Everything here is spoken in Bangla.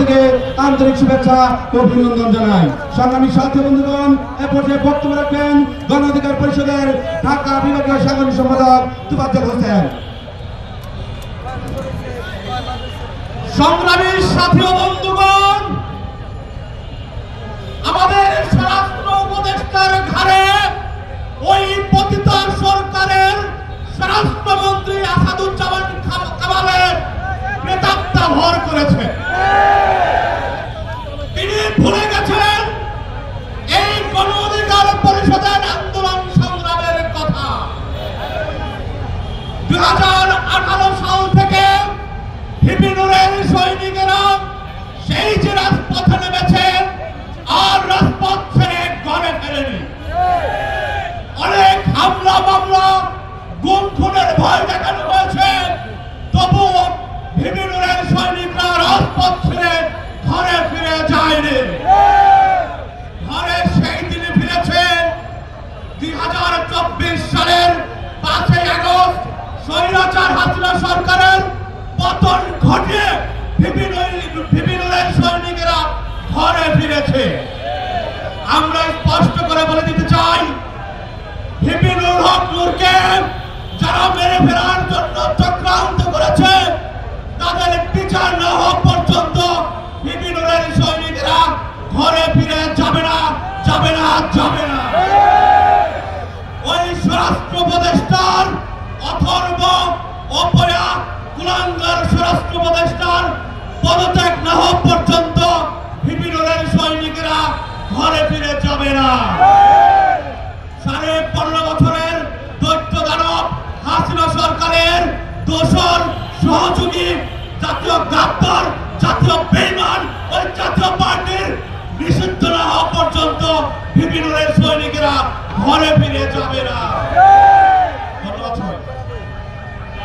থেকে আন্তরিক শুভেচ্ছা অভিনন্দন জানাই। সংগ্রামী সাথী বন্ধুগণ, এ পর্যায়ে বক্তব্য রাখবেন গণ অধিকার পরিষদের ঢাকা বিভাগীয় সাংগঠনিক সম্পাদক তুফাজ্জল হোসেন। সংগ্রামী সাথী বন্ধুগণ, আমাদের স্বরাষ্ট্র উপদেষ্টার ঘাড়ে ওই পতিত সরকারের স্বরাষ্ট্রমন্ত্রী আসাদুজ্জামান কামালের প্রেতাত্মা ভর করেছে। তবুও সৈনিকরা রাজপথ ছেড়ে ঘরে ফিরে যায়নি। ঘরে সেই দিনে ফিরেছে দুই হাজার চব্বিশ সালের পাঁচই আগস্ট স্বৈরাচার হাসিনা সরকারের পতন ঘটে বিভিন্নের সৈনিকেরা ঘরে ফিরেছে। আমরা স্পষ্ট করে বলে দিতে চাই হিপিনুর হক নূরকে যারা মেরে ফেরার স্বরাষ্ট্র উপদেষ্টার পদত্যাগ না পর্যন্ত ঘরে ফিরে যাবে না। সাড়ে পনেরো বছরের দৈত্য দানব হাসিনা সরকারের দোষর সহযোগী, জাতীয় গাদ্দার, জাতীয় বেইমান ওই জাতীয় পার্টির নিষিদ্ধ না হওয়া পর্যন্ত বিভিন্নের সৈনিকেরা ঘরে ফিরে যাবে না।